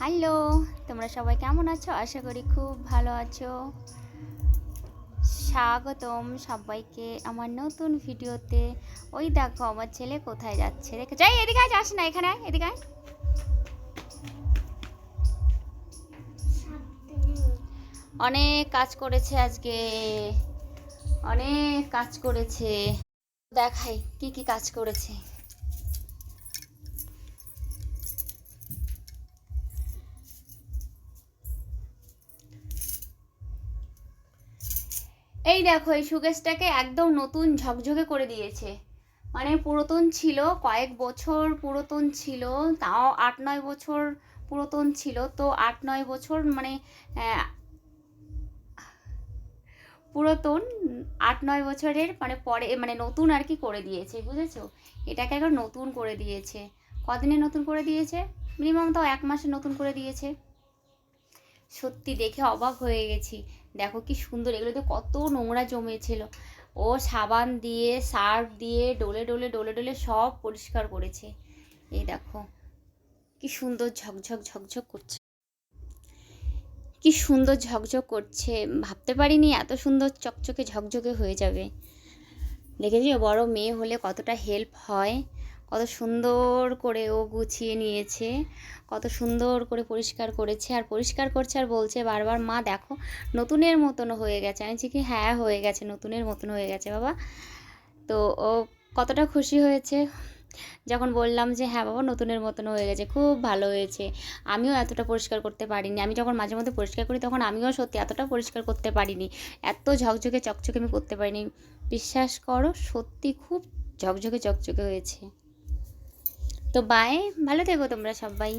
Hello তোমরা সবাই কেমন আছো? আশা করি খুব ভালো আছো। স্বাগতম সবাইকে আমার নতুন ভিডিওতে। ওই দেখো আমার ছেলে কোথায় যাচ্ছে? দেখে যাই এদিকে আয়, যাস না এখানে এদিকে অনেক কাজ করেছে আজকে। অনেক কাজ করেছে। দেখাই কি কি কাজ করেছে। এই দেখো, এই সুকেশটাকে একদম নতুন ঝকঝকে করে দিয়েছে। মানে পুরাতন ছিল, কয়েক বছর পুরাতন ছিল, তাও আট নয় বছর পুরাতন ছিল, তো আট নয় বছর মানে পুরাতন আট নয় বছরের মানে পরে মানে নতুন আর কি করে দিয়েছে, বুঝেছ? এটাকে একবার নতুন করে দিয়েছে। কদিনে নতুন করে দিয়েছে? মিনিমাম তাও এক মাসে নতুন করে দিয়েছে। সত্যি দেখে অবাক হয়ে গেছি। দেখো কি সুন্দর এগুলোতে কত নোংরা জমেছিল। ও সাবান দিয়ে, সার্ফ দিয়ে, ডলে ডলে, ডোলে ডলে সব পরিষ্কার করেছে। এই দেখো, কি সুন্দর ঝকঝক ঝকঝক করছে। কি সুন্দর ঝকঝক করছে, ভাবতে পারিনি এত সুন্দর চকচকে ঝকঝকে হয়ে যাবে। দেখেছি, বড় মেয়ে হলে কতটা হেল্প হয়। কত সুন্দর করে ও গুছিয়ে নিয়েছে, কত সুন্দর করে পরিষ্কার করেছে, আর পরিষ্কার করছে আর বলছে বারবার, মা, দেখো, নতুনের মতন হয়ে গেছে। আমি বলছি কি হ্যাঁ হয়ে গেছে, নতুনের মতন হয়ে গেছে, বাবা। তো ও কতটা খুশি হয়েছে, যখন বললাম যে হ্যাঁ বাবা, নতুনের মতন হয়ে গেছে, খুব ভালো হয়েছে। আমিও এতটা পরিষ্কার করতে পারিনি। আমি যখন মাঝে মধ্যে পরিষ্কার করি, তখন আমিও সত্যি এতটা পরিষ্কার করতে পারিনি। এত ঝকঝকে, চকচকে আমি করতে পারিনি। বিশ্বাস করো, সত্যি খুব ঝকঝকে, চকচকে হয়েছে। তো বাই ভালো থেকো তোমরা সবাই।